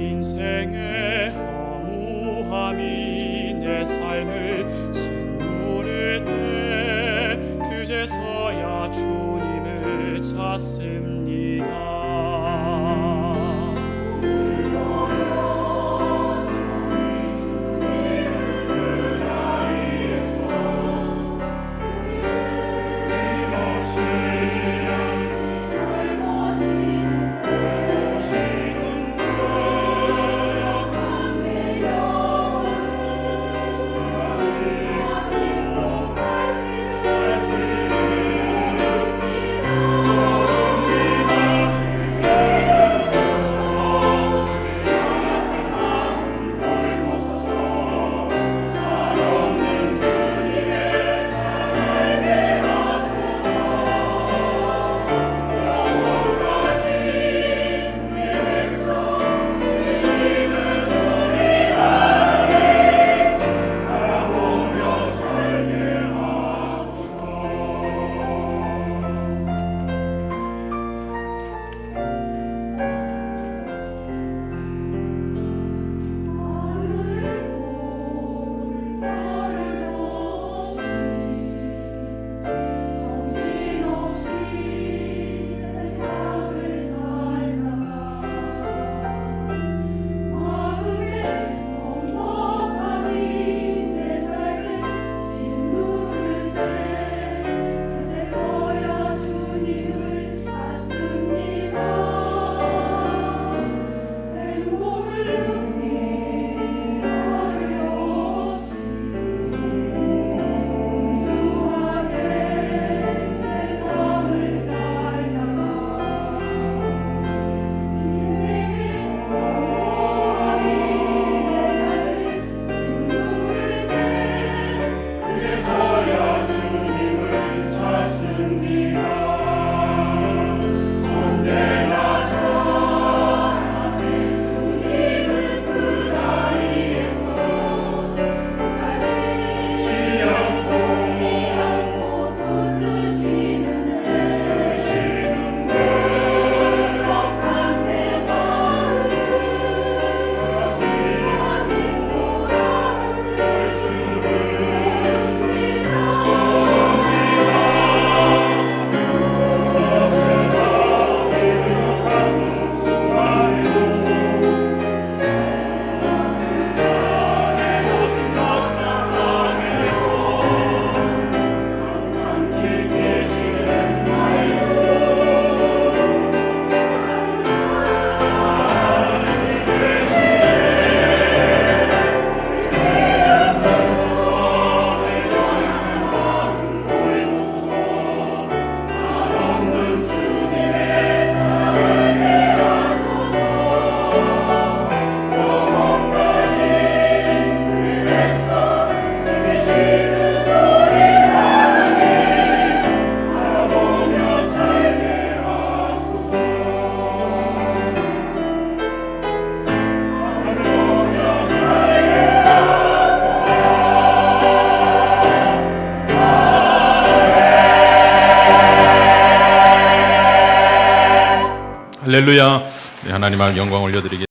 인생의 허무함이 내 삶을 짓누를 때 그제서야 주님을 찾습니다. 할렐루야. 네, 하나님 앞 영광 올려드리겠습니다.